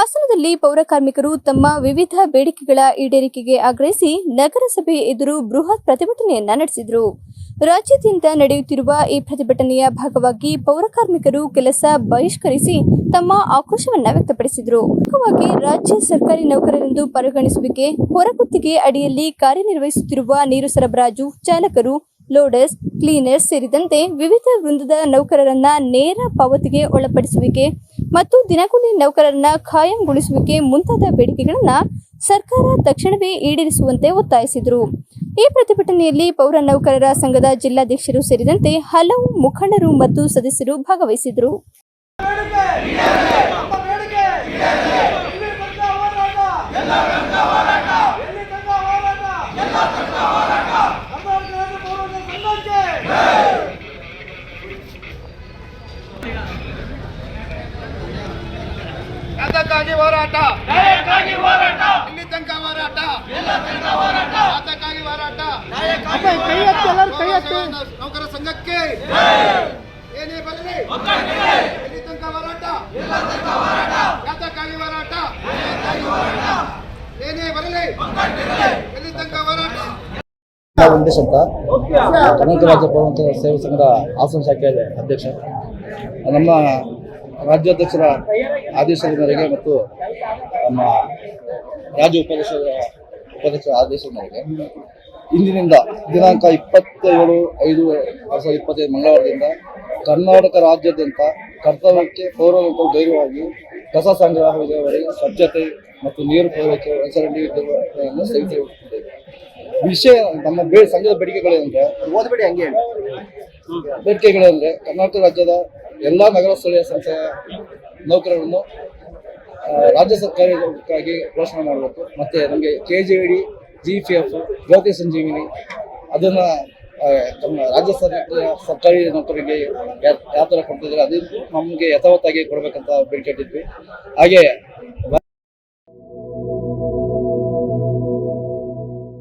ಪ್ರತಿಭಟನೆಯಲ್ಲಿ ಪೌರ ಕಾರ್ಮಿಕರು ತಮ್ಮ ವಿವಿಧ ಬೇಡಿಕೆಗಳ ಈಡೇರಿಕೆಗೆ ಆಗ್ರಹಿಸಿ ನಗರಸಭೆ ಎದುರು ಬೃಹತ್ ಪ್ರತಿಭಟನೆಯನ್ನ ನಡೆಸಿದರು. ರಾಜ್ಯಾದ್ಯಂತ ನಡೆಯುತ್ತಿರುವ ಈ ಪ್ರತಿಭಟನೆಯ ಭಾಗವಾಗಿ ಪೌರ ಕಾರ್ಮಿಕರು ಕೆಲಸ ಬಹಿಷ್ಕರಿಸಿ ತಮ್ಮ ಆಕ್ರೋಶವನ್ನ ವ್ಯಕ್ತಪಡಿಸಿದರು. ಮುಖ್ಯವಾಗಿ ರಾಜ್ಯ ಸರ್ಕಾರಿ ನೌಕರರೆಂದು ಪರಿಗಣಿಸುವಿಕೆ, ಹೊರಗುತ್ತಿಗೆ ಅಡಿಯಲ್ಲಿ ಕಾರ್ಯನಿರ್ವಹಿಸುತ್ತಿರುವ ನೀರು ಸರಬರಾಜು ಚಾಲಕರು, ಲೋಡರ್ಸ್, ಕ್ಲೀನರ್ಸ್ ಸೇರಿದಂತೆ ವಿವಿಧ ವೃಂದದ ನೌಕರರನ್ನ ನೇರ ಪಾವತಿಗೆ ಒಳಪಡಿಸುವಿಕೆ ಮತ್ತು ದಿನಗೂಲಿ ನೌಕರರನ್ನ ಖಾಯಂಗೊಳಿಸುವಿಕೆ ಮುಂತಾದ ಬೇಡಿಕೆಗಳನ್ನ ಸರ್ಕಾರ ತಕ್ಷಣವೇ ಈಡೇರಿಸುವಂತೆ ಒತ್ತಾಯಿಸಿದರು. ಈ ಪ್ರತಿಭಟನೆಯಲ್ಲಿ ಪೌರ ನೌಕರರ ಸಂಘದ ಜಿಲ್ಲಾಧ್ಯಕ್ಷರು ಸೇರಿದಂತೆ ಹಲವು ಮುಖಂಡರು ಮತ್ತು ಸದಸ್ಯರು ಭಾಗವಹಿಸಿದರು. ಯಾತಕ್ಕಾಗಿ ಹೋರಾಟ. ನ್ಯಾಯಕ್ಕಾಗಿ ಹೋರಾಟ. ಇಲ್ಲಿ ತನಕ ಹೋರಾಟ. ಯಾತಕ್ಕಾಗಿ ಹೋರಾಟ. ನೌಕರ ಸಂಘಕ್ಕೆ. ಏನೇ ಬರಲಿ. ಇಲ್ಲಿ ತನಕ ಹೋರಾಟ. ಯಾತಕ್ಕಾಗಿ ಹೋರಾಟ. ಏನೇ ಬರಲಿ. ಇಲ್ಲಿ ತನಕ ಹೋರಾಟ. ವೆಂಕಟೇಶ್ ಅಂತ ಕನಕ ರಾಜ್ಯ ಪೌರ ಸೇವಾ ಸಂಘದ ಹಾಸನ ಶಾಖೆಯ ಅಧ್ಯಕ್ಷ. ನಮ್ಮ ರಾಜ್ಯಾಧ್ಯಕ್ಷರ ಆದೇಶದ ಮೇರೆಗೆ ಮತ್ತು ನಮ್ಮ ರಾಜ್ಯ ಉಪಾಧ್ಯಕ್ಷರ ಉಪಾಧ್ಯಕ್ಷರ ಆದೇಶದ ಮೇರೆಗೆ ಇಂದಿನಿಂದ ದಿನಾಂಕ ಇಪ್ಪತ್ತೇಳು ಐದು ಎರಡು ಸಾವಿರದ ಇಪ್ಪತ್ತೈದು ಮಂಗಳವಾರದಿಂದ ಕರ್ನಾಟಕ ರಾಜ್ಯಾದ್ಯಂತ ಕರ್ತವ್ಯಕ್ಕೆ ಪೌರತ್ವ ಧೈರ್ಯವಾಗಿ ಕಸ ಸಂಗ್ರಹದವರೆಗೆ ಸ್ವಚ್ಛತೆ ಮತ್ತು ನೀರು ಪೂರೈಕೆ ಒಳಚರಂಡಿ ನಿರ್ವಹಣೆಯನ್ನು ಸ್ಥಗಿತಗೊಳಿಸಿದ್ದೇವೆ ವಿಷಯ ನಮ್ಮ ಬೇ ಸಂಘದ ಬೇಡಿಕೆಗಳೇನೆಂದ್ರೆ ಬೇಡಿಕೆಗಳಂದ್ರೆ ಕರ್ನಾಟಕ ರಾಜ್ಯದ ಎಲ್ಲಾ ನಗರ ಸ್ಥಳೀಯ ಸಂಸ್ಥೆಯ ನೌಕರರನ್ನು ರಾಜ್ಯ ಸರ್ಕಾರಕ್ಕಾಗಿ ಘೋಷಣೆ ಮಾಡಬೇಕು. ಮತ್ತೆ ನಮಗೆ K G D G P F Jyoti Sanjeevini, ಅದನ್ನು ತಮ್ಮ ರಾಜ್ಯ ಸರ್ಕಾರ ಸರ್ಕಾರಿ ನೌಕರಿಗೆ ಯಾವ ಥರ ಕೊಡ್ತಿದ್ರೆ ಅದನ್ನು ನಮಗೆ ಯಥಾವತ್ತಾಗಿ ಕೊಡಬೇಕಂತ ಬೇಡಿಕೆ ಇಟ್ಟಿದ್ವಿ ಹಾಗೆ